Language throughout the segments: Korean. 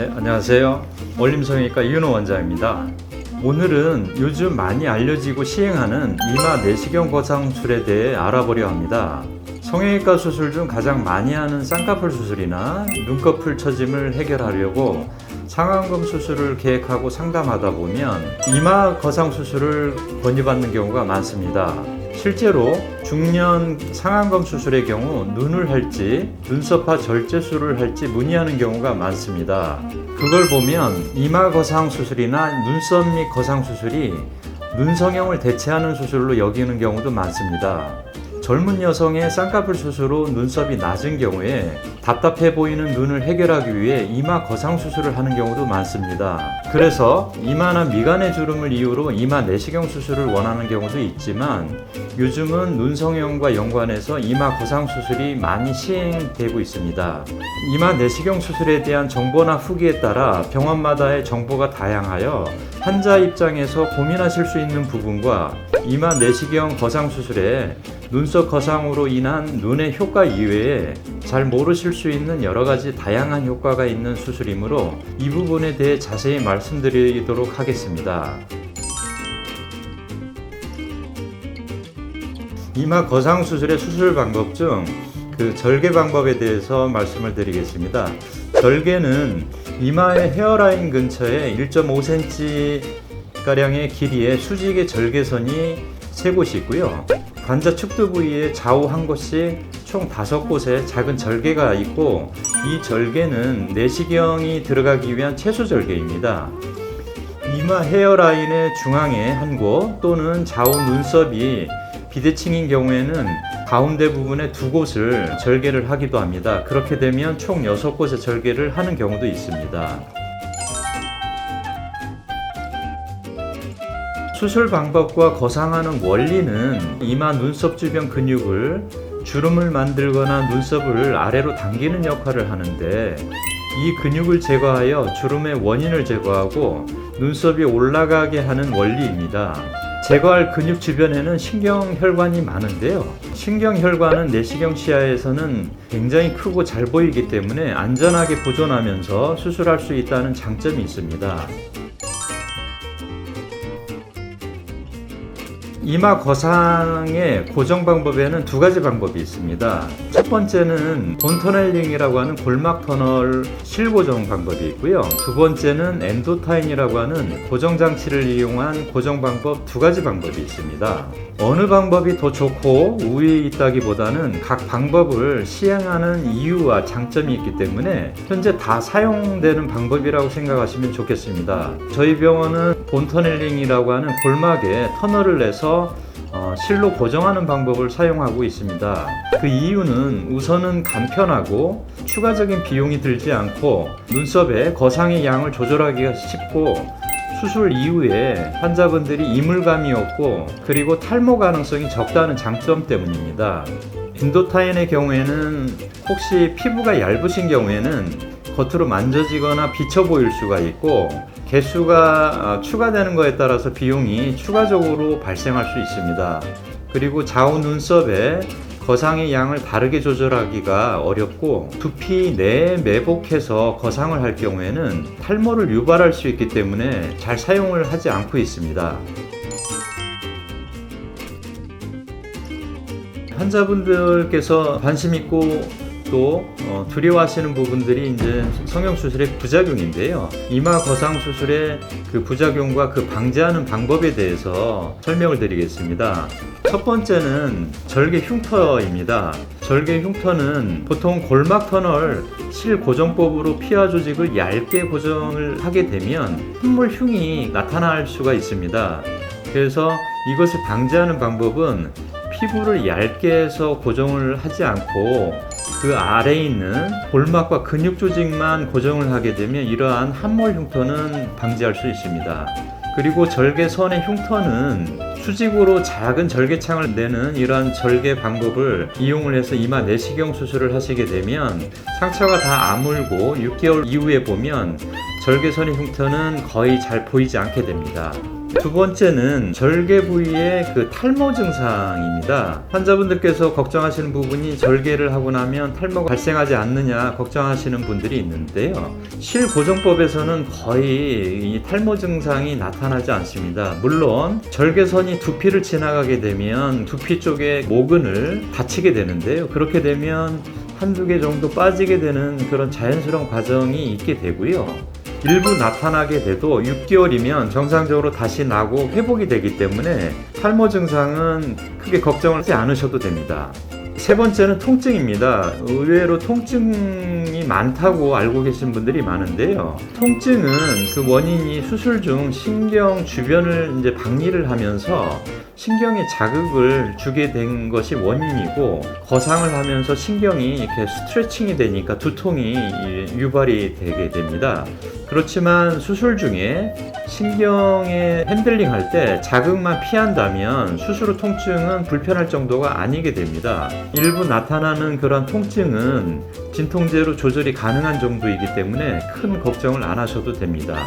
네, 안녕하세요. 올림성형외과 이윤호 원장입니다. 오늘은 요즘 많이 알려지고 시행하는 이마 내시경 거상술에 대해 알아보려 합니다. 성형외과 수술 중 가장 많이 하는 쌍꺼풀 수술이나 눈꺼풀 처짐을 해결하려고 상안검 수술을 계획하고 상담하다 보면 이마 거상 수술을 권유받는 경우가 많습니다. 실제로 중년 상안검 수술의 경우 눈을 할지 눈썹화 절제술을 할지 문의하는 경우가 많습니다. 그걸 보면 이마 거상 수술이나 눈썹 및 거상 수술이 눈성형을 대체하는 수술로 여기는 경우도 많습니다. 젊은 여성의 쌍꺼풀 수술 후 눈썹이 낮은 경우에 답답해 보이는 눈을 해결하기 위해 이마 거상 수술을 하는 경우도 많습니다. 그래서 이마나 미간의 주름을 이유로 이마 내시경 수술을 원하는 경우도 있지만 요즘은 눈 성형과 연관해서 이마 거상 수술이 많이 시행되고 있습니다. 이마 내시경 수술에 대한 정보나 후기에 따라 병원마다의 정보가 다양하여 환자 입장에서 고민하실 수 있는 부분과 이마 내시경 거상 수술에 눈썹 거상으로 인한 눈의 효과 이외에 잘 모르실 수 있는 여러 가지 다양한 효과가 있는 수술이므로 이 부분에 대해 자세히 말씀드리도록 하겠습니다. 이마 거상 수술의 수술 방법 중 그 절개 방법에 대해서 말씀을 드리겠습니다. 절개는 이마의 헤어라인 근처에 1.5cm 가량의 길이의 수직의 절개선이 세 곳이 있고요. 관자 축두 부위에 좌우 한 곳씩 총 다섯 곳의 작은 절개가 있고 이 절개는 내시경이 들어가기 위한 최소 절개입니다. 이마 헤어라인의 중앙에 한 곳 또는 좌우 눈썹이 비대칭인 경우에는 가운데 부분에 두 곳을 절개를 하기도 합니다. 그렇게 되면 총 6곳의 절개를 하는 경우도 있습니다. 수술 방법과 거상하는 원리는 이마 눈썹 주변 근육을 주름을 만들거나 눈썹을 아래로 당기는 역할을 하는데 이 근육을 제거하여 주름의 원인을 제거하고 눈썹이 올라가게 하는 원리입니다. 제거할 근육 주변에는 신경혈관이 많은데요. 신경혈관은 내시경 시야에서는 굉장히 크고 잘 보이기 때문에 안전하게 보존하면서 수술할 수 있다는 장점이 있습니다. 이마 거상의 고정 방법에는 두 가지 방법이 있습니다. 첫 번째는 본 터널링이라고 하는 골막 터널 실고정 방법이 있고요. 두 번째는 엔도타인이라고 하는 고정 장치를 이용한 고정 방법 두 가지 방법이 있습니다. 어느 방법이 더 좋고 우위에 있다기보다는 각 방법을 시행하는 이유와 장점이 있기 때문에 현재 다 사용되는 방법이라고 생각하시면 좋겠습니다. 저희 병원은 본 터널링이라고 하는 골막에 터널을 내서 어, 실로 고정하는 방법을 사용하고 있습니다. 그 이유는 우선은 간편하고 추가적인 비용이 들지 않고 눈썹의 거상의 양을 조절하기가 쉽고 수술 이후에 환자분들이 이물감이 없고 그리고 탈모 가능성이 적다는 장점 때문입니다. 인도타인의 경우에는 혹시 피부가 얇으신 경우에는 겉으로 만져지거나 비쳐 보일 수가 있고 개수가 아, 추가되는 것에 따라서 비용이 추가적으로 발생할 수 있습니다. 그리고 좌우 눈썹에 거상의 양을 다르게 조절하기가 어렵고 두피 내에 매복해서 거상을 할 경우에는 탈모를 유발할 수 있기 때문에 잘 사용을 하지 않고 있습니다. 환자분들께서 관심 있고 또 어, 두려워하시는 부분들이 이제 성형 수술의 부작용인데요. 이마 거상 수술의 그 부작용과 그 방지하는 방법에 대해서 설명을 드리겠습니다. 첫 번째는 절개 흉터입니다. 절개 흉터는 보통 골막 터널 실 고정법으로 피하 조직을 얇게 고정을 하게 되면 흉물 흉이 나타날 수가 있습니다. 그래서 이것을 방지하는 방법은 피부를 얇게 해서 고정을 하지 않고 그 아래에 있는 골막과 근육 조직만 고정을 하게 되면 이러한 함몰 흉터는 방지할 수 있습니다. 그리고 절개선의 흉터는 수직으로 작은 절개창을 내는 이러한 절개 방법을 이용을 해서 이마 내시경 수술을 하시게 되면 상처가 다 아물고 6개월 이후에 보면 절개선의 흉터는 거의 잘 보이지 않게 됩니다. 두 번째는 절개 부위의 그 탈모 증상입니다. 환자분들께서 걱정하시는 부분이 절개를 하고 나면 탈모가 발생하지 않느냐 걱정하시는 분들이 있는데요. 실고정법에서는 거의 이 탈모 증상이 나타나지 않습니다. 물론 절개선이 두피를 지나가게 되면 두피 쪽에 모근을 다치게 되는데요. 그렇게 되면 한두 개 정도 빠지게 되는 그런 자연스러운 과정이 있게 되고요. 일부 나타나게 돼도 6개월이면 정상적으로 다시 나고 회복이 되기 때문에 탈모 증상은 크게 걱정을 하지 않으셔도 됩니다. 세 번째는 통증입니다. 의외로 통증이 많다고 알고 계신 분들이 많은데요. 통증은 그 원인이 수술 중 신경 주변을 이제 박리를 하면서 신경에 자극을 주게 된 것이 원인이고 거상을 하면서 신경이 이렇게 스트레칭이 되니까 두통이 유발이 되게 됩니다. 그렇지만 수술 중에 신경에 핸들링 할 때 자극만 피한다면 수술 후 통증은 불편할 정도가 아니게 됩니다. 일부 나타나는 그런 통증은 진통제로 조절이 가능한 정도이기 때문에 큰 걱정을 안 하셔도 됩니다.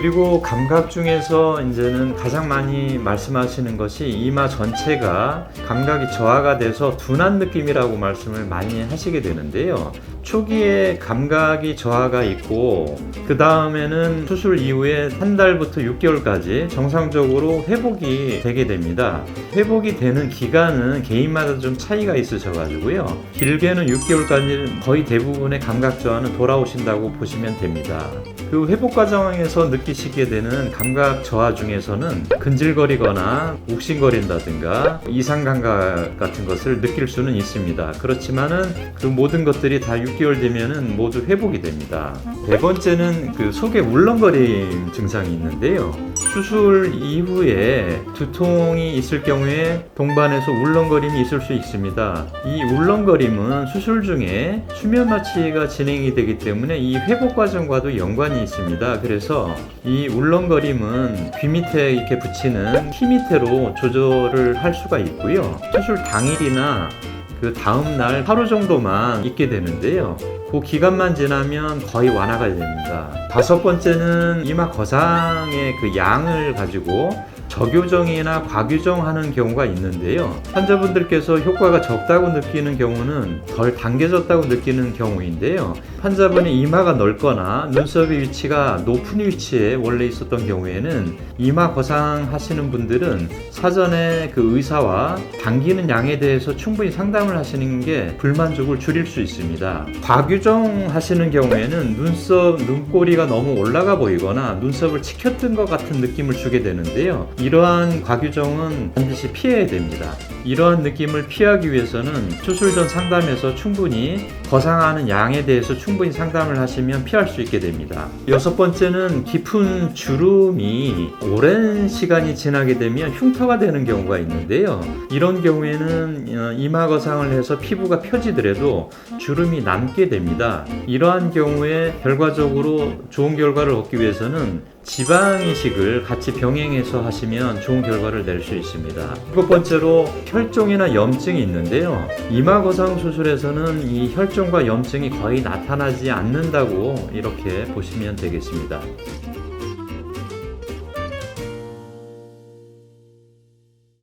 그리고 감각 중에서 이제는 가장 많이 말씀하시는 것이 이마 전체가 감각이 저하가 돼서 둔한 느낌이라고 말씀을 많이 하시게 되는데요. 초기에 감각이 저하가 있고 그 다음에는 수술 이후에 한 달부터 6개월까지 정상적으로 회복이 되게 됩니다. 회복이 되는 기간은 개인마다 좀 차이가 있으셔 가지고요. 길게는 6개월까지 거의 대부분의 감각 저하는 돌아오신다고 보시면 됩니다. 그 회복 과정에서 느끼 시게 되는 감각 저하 중에서는 근질거리거나 욱신거린다든가 이상 감각 같은 것을 느낄 수는 있습니다. 그렇지만은 그 모든 것들이 다 6개월 되면은 모두 회복이 됩니다. 네 번째는 그 속에 울렁거림 증상이 있는데요. 수술 이후에 두통이 있을 경우에 동반해서 울렁거림이 있을 수 있습니다. 이 울렁거림은 수술 중에 수면 마취가 진행이 되기 때문에 이 회복 과정과도 연관이 있습니다. 그래서 이 울렁거림은 귀 밑에 이렇게 붙이는 티 밑에로 조절을 할 수가 있고요. 수술 당일이나 그 다음 날 하루 정도만 있게 되는데요. 그 기간만 지나면 거의 완화가 됩니다. 다섯 번째는 이마 거상의 그 양을 가지고 저교정이나 과교정하는 경우가 있는데요. 환자분들께서 효과가 적다고 느끼는 경우는 덜 당겨졌다고 느끼는 경우인데요. 환자분이 이마가 넓거나 눈썹의 위치가 높은 위치에 원래 있었던 경우에는 이마 거상 하시는 분들은 사전에 그 의사와 당기는 양에 대해서 충분히 상담을 하시는 게 불만족을 줄일 수 있습니다. 과교정 하시는 경우에는 눈썹, 눈꼬리가 너무 올라가 보이거나 눈썹을 치켜뜬 것 같은 느낌을 주게 되는데요. 이러한 과규정은 반드시 피해야 됩니다. 이러한 느낌을 피하기 위해서는 수술 전 상담에서 충분히 거상하는 양에 대해서 충분히 상담을 하시면 피할 수 있게 됩니다. 여섯 번째는 깊은 주름이 오랜 시간이 지나게 되면 흉터가 되는 경우가 있는데요. 이런 경우에는 어, 이마 거상을 해서 피부가 펴지더라도 주름이 남게 됩니다. 이러한 경우에 결과적으로 좋은 결과를 얻기 위해서는 지방 이식을 같이 병행해서 하시면 좋은 결과를 낼 수 있습니다. 일곱 번째로 혈종이나 염증이 있는데요. 이마 거상 수술에서는 이 혈종과 염증이 거의 나타나지 않는다고 이렇게 보시면 되겠습니다.